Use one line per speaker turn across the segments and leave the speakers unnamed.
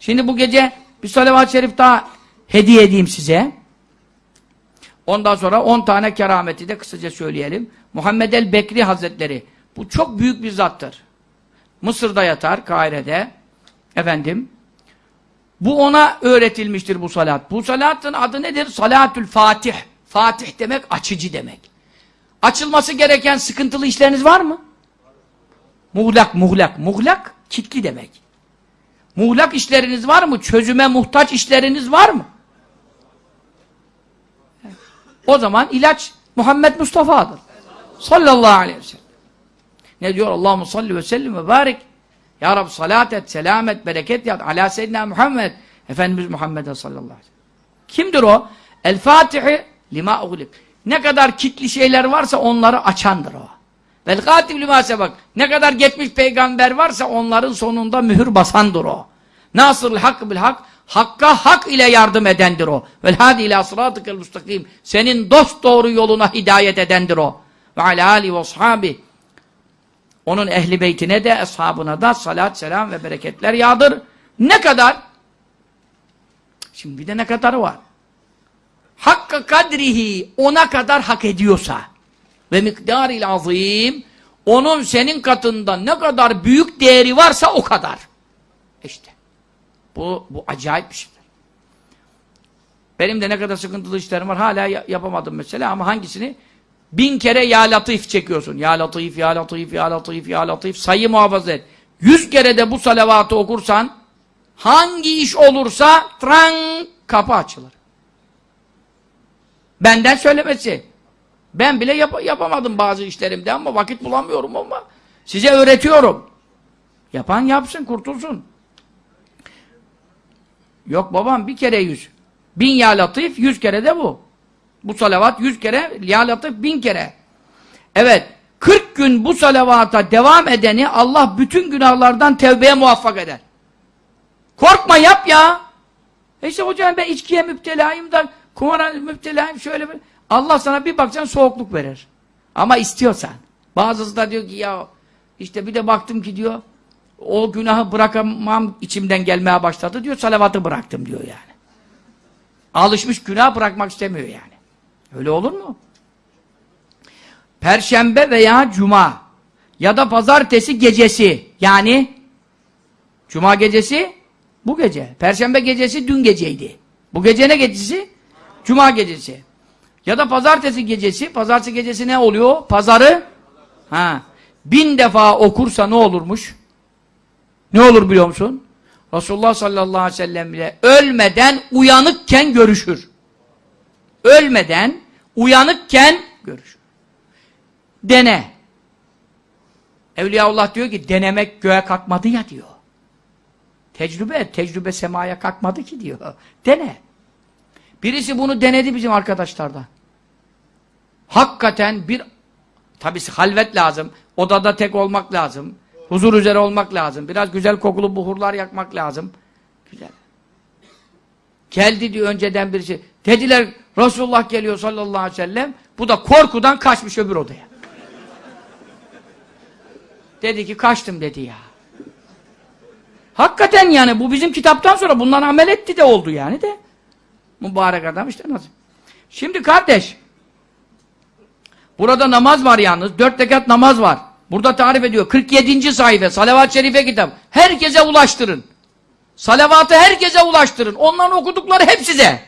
Şimdi bu gece bir salavat-ı şerif daha hediye edeyim size. Ondan sonra 10 tane kerameti de kısaca söyleyelim. Muhammed el Bekri Hazretleri. Bu çok büyük bir zattır. Mısır'da yatar, Kahire'de. Efendim. Bu ona öğretilmiştir bu salat. Bu salatın adı nedir? Salatül Fatih. Fatih demek açıcı demek. Açılması gereken sıkıntılı işleriniz var mı? Muğlak, muğlak. Muğlak, kitli demek. Muğlak işleriniz var mı? Çözüme muhtaç işleriniz var mı? O zaman ilaç Muhammed Mustafa'dır. Sallallahu aleyhi ve sellem. Ne diyor? Allahu salli ve sellim ve barik. Ya Rabbi salat et, selamet, bereket yat. Ala seyyidina Muhammed. Efendimiz Muhammed'e sallallahu aleyhi ve sellem. Kimdir o? El Fatihi lima uğlik. Ne kadar kitli şeyler varsa onları açandır o. Vel katib lima sebak. Ne kadar geçmiş peygamber varsa onların sonunda mühür basandır o. Nasırul hak bil hak. Hakka hak ile yardım edendir o. Vel hadi ila sıratıkel mustakim. Senin dost doğru yoluna hidayet edendir o. Ve ala ali ve ashabi. Onun ehli beytine de, ashabına da salat, selam ve bereketler yağdır. Ne kadar? Şimdi bir de ne kadarı var? Hakka kadrihi ona kadar hak ediyorsa ve miktaril azim onun senin katında ne kadar büyük değeri varsa o kadar. İşte. Bu, bu acayip bir şeydir. Benim de ne kadar sıkıntılı işlerim var hala ya- yapamadım mesela ama hangisini? Bin kere ya latif çekiyorsun. Ya latif, ya latif, ya latif, ya latif. Sayı muhafaza et. Yüz kere de bu salavatı okursan hangi iş olursa tran kapı açılır. Benden söylemesi. Ben bile yap yapamadım bazı işlerimde ama vakit bulamıyorum ama size öğretiyorum. Yapan yapsın, kurtulsun. Yok babam bir kere yüz. Bin ya latif, yüz kere de bu. Bu salavat yüz kere, ya latif bin kere. Evet, 40 gün bu salavata devam edeni Allah bütün günahlardan tevbeye muvaffak eder. Korkma yap ya. E işte hocam ben içkiye müptelayım da kumara müptelayım şöyle bir. Allah sana bir bakacaksın soğukluk verir. Ama istiyorsan. Bazısı da diyor ki ya işte bir de baktım ki diyor o günahı bırakamam içimden gelmeye başladı diyor salavatı bıraktım diyor yani. Alışmış günah bırakmak istemiyor yani. Öyle olur mu? Perşembe veya cuma ya da pazartesi gecesi yani cuma gecesi bu gece. Perşembe gecesi dün geceydi. Bu gece ne gecesi? Cuma gecesi. Ya da pazartesi gecesi. Pazartesi gecesi ne oluyor? Pazarı ha. Bin defa okursa ne olurmuş? Ne olur biliyor musun? Resulullah sallallahu aleyhi ve sellem ile ölmeden uyanıkken görüşür. Ölmeden uyanıkken görüşür. Dene. Evliyaullah diyor ki denemek göğe kalkmadı ya diyor. Tecrübe. Tecrübe semaya kalkmadı ki diyor. Dene. Birisi bunu denedi bizim arkadaşlardan. Hakikaten bir tabi halvet lazım. Odada tek olmak lazım. Huzur üzere olmak lazım. Biraz güzel kokulu buhurlar yakmak lazım. Güzel. Geldi diyor önceden birisi. Dediler Resulullah geliyor sallallahu aleyhi ve sellem. Bu da korkudan kaçmış öbür odaya. Dedi ki kaçtım dedi ya. Hakikaten yani bu bizim kitaptan sonra bundan amel etti de oldu yani de. Mübarek adam işte nasıl. Şimdi kardeş burada namaz var yalnız. Dört rekat namaz var. Burada tarif ediyor. 47. sayfa Salavat-ı Şerife kitap. Herkese ulaştırın. Salavatı herkese ulaştırın. Onların okudukları hep size.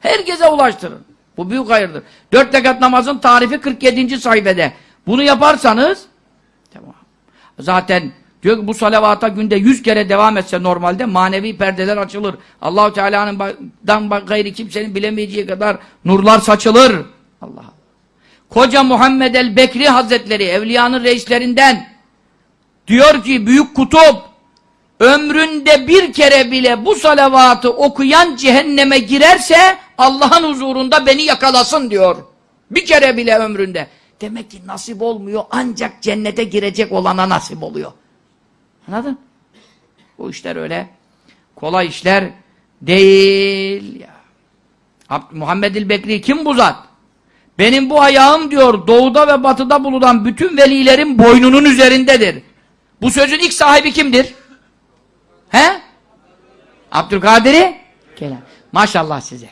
Herkese ulaştırın. Bu büyük hayırdır. Dört rekat namazın tarifi 47. sayfede. Bunu yaparsanız tamam. Zaten diyor ki bu salavata günde yüz kere devam etse normalde manevi perdeler açılır. Allahu Teala'nın gayri kimsenin bilemeyeceği kadar nurlar saçılır. Allah Allah. Koca Muhammed el Bekri Hazretleri evliyanın reislerinden diyor ki büyük kutup ömründe bir kere bile bu salavatı okuyan cehenneme girerse Allah'ın huzurunda beni yakalasın diyor. Bir kere bile ömründe. Demek ki nasip olmuyor ancak cennete girecek olana nasip oluyor. Anladın? Bu işler öyle kolay işler değil ya. Abd Muhammed Bekri kim bu zat? Benim bu ayağım diyor doğuda ve batıda bulunan bütün velilerin boynunun üzerindedir. Bu sözün ilk sahibi kimdir? He? Abdülkadir'i Geylani. Maşallah size.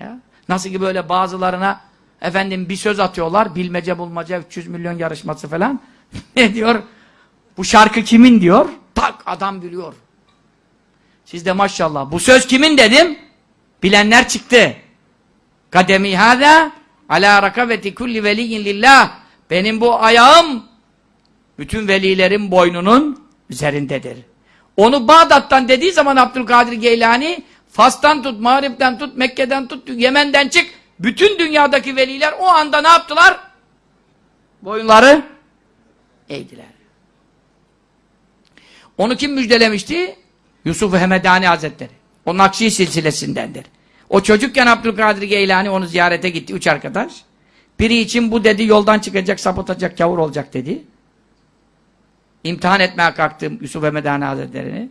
Ya. Nasıl ki böyle bazılarına efendim bir söz atıyorlar. Bilmece bulmaca 300 milyon yarışması falan. ne diyor? Bu şarkı kimin diyor. Tak adam biliyor. Siz de maşallah. Bu söz kimin dedim. Bilenler çıktı. Kademi hâzâ alâ rakabeti kulli veliyyin lillah. Benim bu ayağım bütün velilerin boynunun üzerindedir. Onu Bağdat'tan dediği zaman Abdülkadir Geylani Fas'tan tut, Mağrip'ten tut, Mekke'den tut, Yemen'den çık. Bütün dünyadaki veliler o anda ne yaptılar? Boyunları eğdiler. Onu kim müjdelemişti? Yusuf Hemedani Hazretleri. O Nakşi silsilesindendir. O çocukken Abdülkadir Geylani onu ziyarete gitti. Üç arkadaş. Biri için bu dedi yoldan çıkacak, sapıtacak, kavur olacak dedi. İmtihan etmeye kalktım Yusuf Hemedani Hazretleri'ni.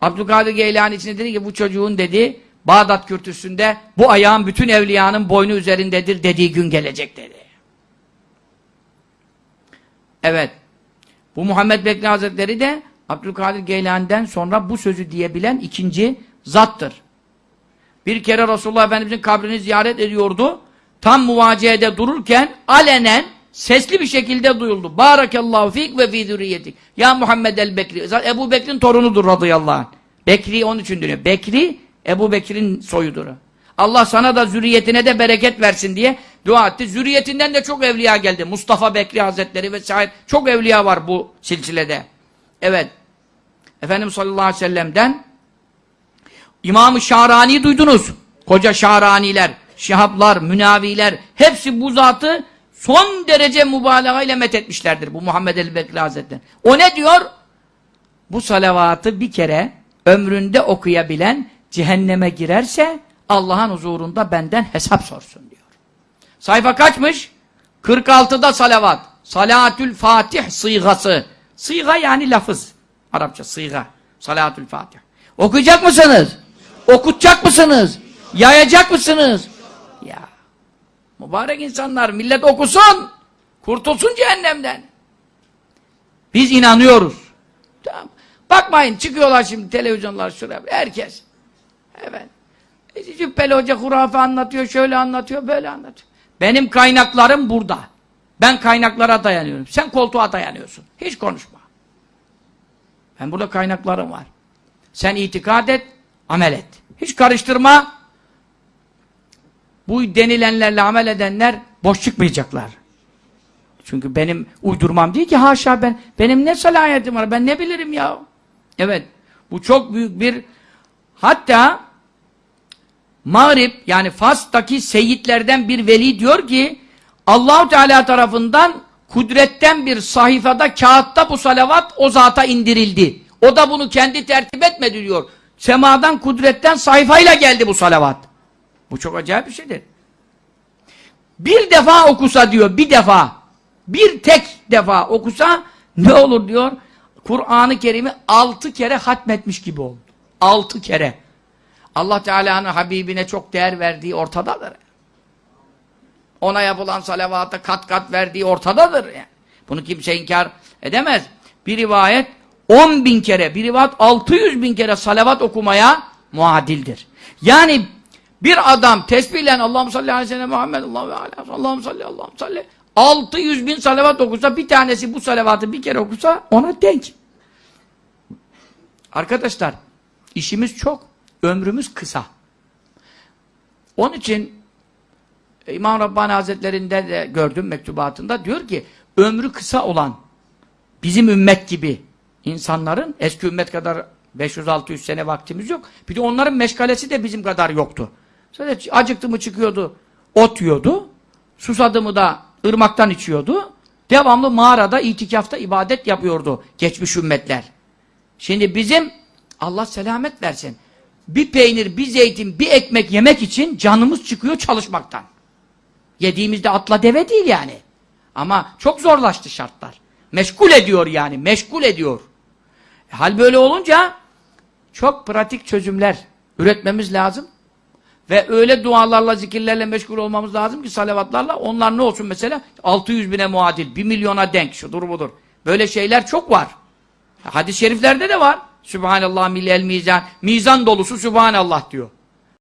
Abdülkadir Geylani için dedi ki bu çocuğun dedi Bağdat kürsüsünde bu ayağın bütün evliyanın boynu üzerindedir dediği gün gelecek dedi. Evet. Bu Muhammed Bekri Hazretleri de Abdülkadir Geylani'den sonra bu sözü diyebilen ikinci zattır. Bir kere Resulullah Efendimiz'in kabrini ziyaret ediyordu. Tam muvaciyede dururken alenen sesli bir şekilde duyuldu. Barakallahu fik ve fi zürriyetik. Ya Muhammed el Bekri. Zaten Ebu Bekir'in torunudur radıyallahu anh. Bekri onun için dönüyor. Bekri Ebu Bekir'in soyudur. Allah sana da zürriyetine de bereket versin diye dua etti. Zürriyetinden de çok evliya geldi. Mustafa Bekri Hazretleri vesaire. Çok evliya var bu silsilede. Evet. Efendimiz sallallahu aleyhi ve sellem'den İmam-ı Şahrani'yi duydunuz. Koca Şahraniler, Şihablar, Münaviler hepsi bu zatı son derece mübalağa ile methetmişlerdir. Bu Muhammed el Bekri Hazretleri. O ne diyor? Bu salavatı bir kere ömründe okuyabilen cehenneme girerse Allah'ın huzurunda benden hesap sorsun diyor. Sayfa kaçmış? 46'da salavat. Salatül Fatih sıygası. Sıyga yani lafız. Arapça sıyga. Salatül Fatih. Okuyacak mısınız? Okutacak mısınız? Yayacak mısınız? Ya. Mübarek insanlar millet okusun. Kurtulsun cehennemden. Biz inanıyoruz. Tamam. Bakmayın çıkıyorlar şimdi televizyonlar şuraya. Herkes. Evet. E, Cübbeli Hoca hurafe anlatıyor, şöyle anlatıyor, böyle anlatıyor. Benim kaynaklarım burada. Ben kaynaklara dayanıyorum. Sen koltuğa dayanıyorsun. Hiç konuşma. Ben burada kaynaklarım var. Sen itikad et, amel et. Hiç karıştırma. Bu denilenlerle amel edenler boş çıkmayacaklar. Çünkü benim uydurmam değil ki haşa ben. Benim ne salahiyetim var? Ben ne bilirim ya? Evet. Bu çok büyük bir hatta Mağrib yani Fas'taki seyitlerden bir veli diyor ki Allahu Teala tarafından kudretten bir sayfada kağıtta bu salavat o zata indirildi. O da bunu kendi tertip etmedi diyor. Semadan kudretten sayfayla geldi bu salavat. Bu çok acayip bir şeydir. Bir defa okusa diyor, bir defa, bir tek defa okusa ne olur diyor? Kur'an-ı Kerim'i altı kere hatmetmiş gibi oldu. Altı kere. Allah Teala'nın Habibine çok değer verdiği ortadadır. Ona yapılan salavata kat kat verdiği ortadadır. Yani. Bunu kimse inkar edemez. Bir rivayet 10 bin kere, bir rivayet 600 bin kere salavat okumaya muadildir. Yani bir adam tesbihle Allah'ım salli aleyhi ve sellem Muhammed Allah'ım aleyhi Allah'ım salli Allah'ım salli 600 bin salavat okusa bir tanesi bu salavatı bir kere okusa ona denk. Arkadaşlar işimiz çok. Ömrümüz kısa. Onun için İmam Rabbani Hazretleri'nde de gördüm mektubatında diyor ki ömrü kısa olan bizim ümmet gibi insanların eski ümmet kadar 500-600 sene vaktimiz yok. Bir de onların meşgalesi de bizim kadar yoktu. Sadece acıktı mı çıkıyordu, ot yiyordu. Susadı mı da ırmaktan içiyordu. Devamlı mağarada, itikafta ibadet yapıyordu geçmiş ümmetler. Şimdi bizim Allah selamet versin. Bir peynir, bir zeytin, bir ekmek yemek için canımız çıkıyor çalışmaktan. Yediğimizde atla deve değil yani. Ama çok zorlaştı şartlar. Meşgul ediyor yani, meşgul ediyor. E, hal böyle olunca çok pratik çözümler üretmemiz lazım. Ve öyle dualarla, zikirlerle meşgul olmamız lazım ki salavatlarla. Onlar ne olsun mesela? 600 bine muadil, 1 milyona denk, şudur budur. Böyle şeyler çok var. Hadis-i şeriflerde de var. Sübhanallah milel mizan. Mizan dolusu Sübhanallah diyor.